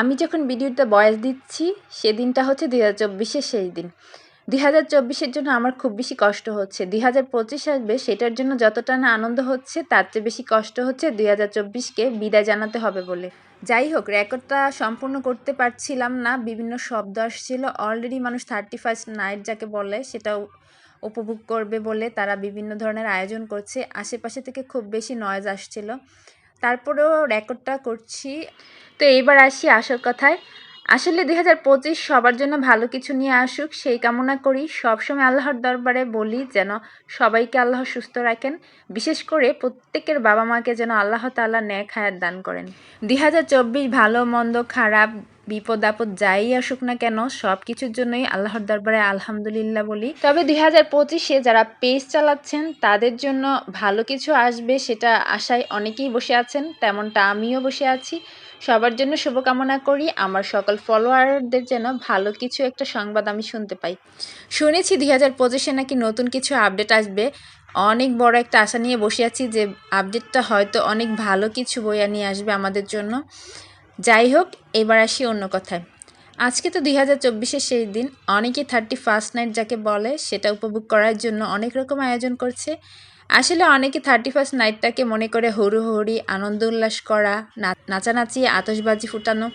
আমি যখন ভিডিওতে বয়স দিচ্ছি, সেদিনটা হচ্ছে দুই হাজার চব্বিশের শেষ দিন। দুই হাজার চব্বিশের জন্য আমার খুব বেশি কষ্ট হচ্ছে। দুই হাজার পঁচিশ আসবে, সেটার জন্য যতটা না আনন্দ হচ্ছে, তার চেয়ে বেশি কষ্ট হচ্ছে দুই হাজার চব্বিশকে বিদায় জানাতে হবে বলে। যাই হোক, রেকর্ডটা সম্পূর্ণ করতে পারছিলাম না, বিভিন্ন শব্দ আসছিল। অলরেডি মানুষ থার্টি ফার্স্ট নাইট যাকে বলে, সেটাও উপভোগ করবে বলে তারা বিভিন্ন ধরনের আয়োজন করছে। আশেপাশে থেকে খুব বেশি নয়েজ আসছিল। তারপরেও রেকর্ডটা করছি। তো এইবার আসি আসল কথায়। আসলে দুই হাজার পঁচিশ সবার জন্য ভালো কিছু নিয়ে আসুক, সেই কামনা করি। সবসময় আল্লাহর দরবারে বলি যেন সবাইকে আল্লাহ সুস্থ রাখেন। বিশেষ করে প্রত্যেকের বাবা মাকে যেন আল্লাহ তাল্লাহ ন্যায় খায়ার দান করেন। দুই হাজার চব্বিশ ভালো, মন্দ, খারাপ বিপদ আপদ যাই আসুক না কেন সব কিছুর জন্যই আল্লাহর দরবারে আলহামদুলিল্লাহ বলি। তবে দুই হাজার পঁচিশে যারা পেজ চালাচ্ছেন, তাদের জন্য ভালো কিছু আসবে সেটা আশায় অনেকেই বসে আছেন, তেমনটা আমিও বসে আছি। সবার জন্য শুভকামনা করি, আমার সকল ফলোয়ারদের যেন ভালো কিছু একটা সংবাদ আমি শুনতে পাই। শুনেছি দুই হাজার পঁচিশে নাকি নতুন কিছু আপডেট আসবে। অনেক বড় একটা আশা নিয়ে বসে আছি যে, আপডেটটা হয়তো অনেক ভালো কিছু বইয়া নিয়ে আসবে আমাদের জন্য। যাই হোক, এবার আসি অন্য কথায়। আজকে তো দুই হাজার চব্বিশের সেই দিন অনেকেই থার্টি ফার্স্ট নাইট যাকে বলে, সেটা উপভোগ করার জন্য অনেক রকম আয়োজন করছে। আসলে অনেকে থার্টি ফার্স্ট নাইটটাকে মনে করে হরু হরি আনন্দ উল্লাস করা নাচানাচি আতসবাজি ফুটানো।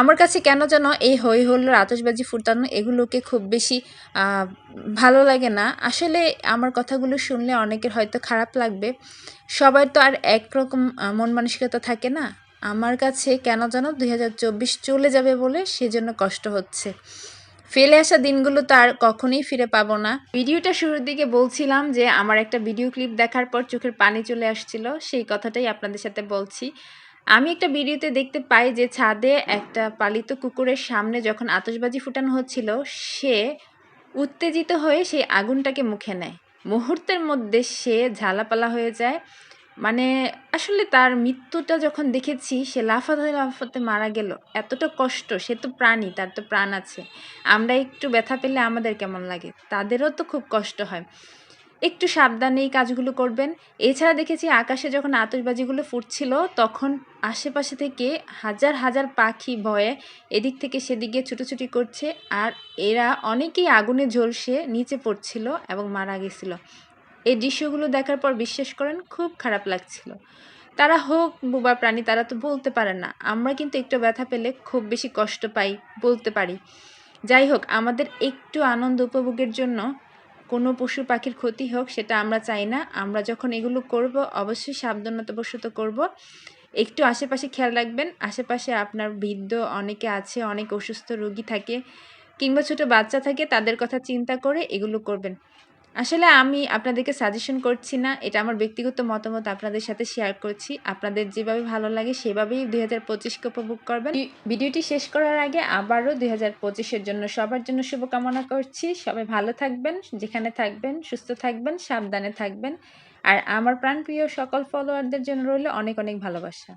আমার কাছে কেন যেন এই হই হল্লোর আতসবাজি ফুটানো, এগুলোকে খুব বেশি ভালো লাগে না। আসলে আমার কথাগুলো শুনলে অনেকের হয়তো খারাপ লাগবে। সবাই তো আর একরকম মন মানসিকতা থাকে না। আমার কাছে কেন যেন দুই হাজার চব্বিশ চলে যাবে বলে সেজন্য কষ্ট হচ্ছে। ফেলে আসা দিনগুলো তো আর কখনোই ফিরে পাবো না। ভিডিওটা শুরুর দিকে বলছিলাম যে, আমার একটা ভিডিও ক্লিপ দেখার পর চোখের পানি চলে আসছিল, সেই কথাটাই আপনাদের সাথে বলছি। আমি একটা ভিডিওতে দেখতে পাই যে, ছাদে একটা পালিত কুকুরের সামনে যখন আতসবাজি ফুটানো হচ্ছিল, সে উত্তেজিত হয়ে সেই আগুনটাকে মুখে নেয়। মুহূর্তের মধ্যে সে ঝালাপালা হয়ে যায় মানে আসলে তার মৃত্যুটা যখন দেখেছি, সে লাফাতে লাফাতে মারা গেল। এতটা কষ্ট, সে তো প্রাণী, তার তো প্রাণ আছে। আমরা একটু ব্যথা পেলে আমাদের কেমন লাগে? তাদেরও তো খুব কষ্ট হয়। একটু সাবধানে এই কাজগুলো করবেন। এছাড়া দেখেছি, আকাশে যখন আতশবাজিগুলো ফুটছিল, তখন আশেপাশে থেকে হাজার হাজার পাখি ভয়ে এদিক থেকে সেদিকে ছুটোছুটি করছে। আর এরা অনেকেই আগুনে ঝলসে নিচে পড়ছিল এবং মারা গেছিল। এই দৃশ্যগুলো দেখার পর বিশ্বাস করেন, খুব খারাপ লাগছিল। তারা হোক, বুবা প্রাণী, তারা তো বলতে পারে না। আমরা কিন্তু একটু ব্যথা পেলে খুব বেশি কষ্ট পাই, বলতে পারি। যাই হোক, আমাদের একটু আনন্দ উপভোগের জন্য কোনো পশু পাখির ক্ষতি হোক, সেটা আমরা চাই না। আমরা যখন এগুলো করব, অবশ্যই সাবধানতাবশত করব। একটু আশেপাশে খেয়াল রাখবেন, আশেপাশে আপনার বৃদ্ধ অনেকে আছে, অনেক অসুস্থ রোগী থাকে, কিংবা ছোটো বাচ্চা থাকে, তাদের কথা চিন্তা করে এগুলো করবেন। আসলে আমি আপনাদেরকে সাজেশন করছি না, এটা আমার ব্যক্তিগত মতামত আপনাদের সাথে শেয়ার করছি। আপনাদের যেভাবে ভালো লাগে সেভাবেই দুই হাজার পঁচিশকে উপভোগ করবেন। ভিডিওটি শেষ করার আগে আবারও দুই হাজার পঁচিশের জন্য সবার জন্য শুভকামনা করছি। সবাই ভালো থাকবেন, যেখানে থাকবেন, সুস্থ থাকবেন, সাবধানে থাকবেন। আর আমার প্রাণপ্রিয় সকল ফলোয়ারদের জন্য রইল অনেক অনেক ভালোবাসা।